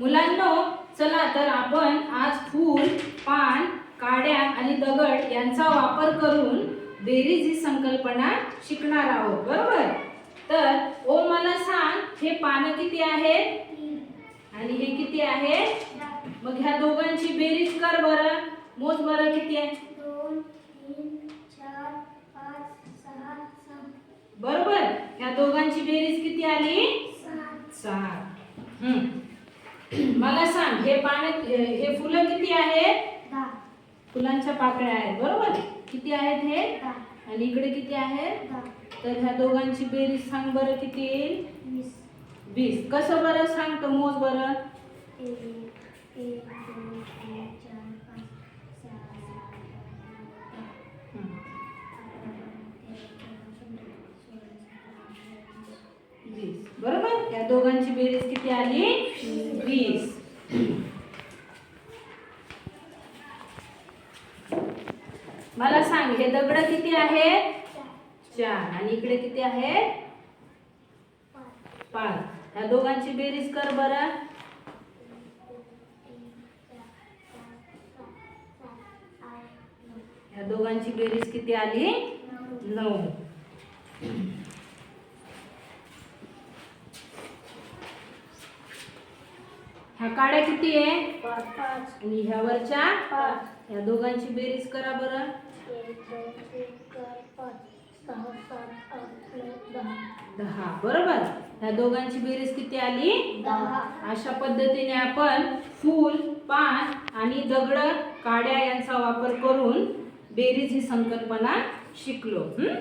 मुलांनो चला तर आपण आज फूल पान काड्या आणि दगड यांचा वापर करून बेरीज ही संकल्पना शिकणार आहोत बरोबर? तर ओ मला सांग हे पानं किती आहेत आणि हे किती आहे? मग ह्या दोघांची बेरीज कर बरं. मोज बरं किती आहे? बरोबर? ह्या दोघांची बेरीज किती आली? सात. सहा हम्म. मला सांग हे पानं हे फुलं किती आहेत? फुलांच्या पाकळ्या आहेत बरोबर? किती आहेत हे? आणि इकडे किती आहेत तर ह्या दोघांची बेरीज सांग बरं किती? येईल वीस. वीस. कसं बरं? सांगतो मोज बरं. बरोबर? या दोघांची बेरीज किती आली? वीस. मला सांग हे दगड किती आहेत? चार. आणि इकडे किती आहेत? पाच. पाच या दोघांची बेरीज कर बरं. या दोघांची बेरीज किती आली? नऊ. ह्या काड्या किती आहे? पाच. आणि ह्या वरच्या पाच. या दोघांची बेरीज करा बरं. एक दोन तीन चार पाच. सहा सात आठ नऊ दहा. दहा. बरोबर. ह्या दोघांची बेरीज किती आली? दहा. अशा पद्धतीने आपण फूल पान आणि दगड काड्या यांचा वापर करून बेरीज ही संकल्पना शिकलो. हं?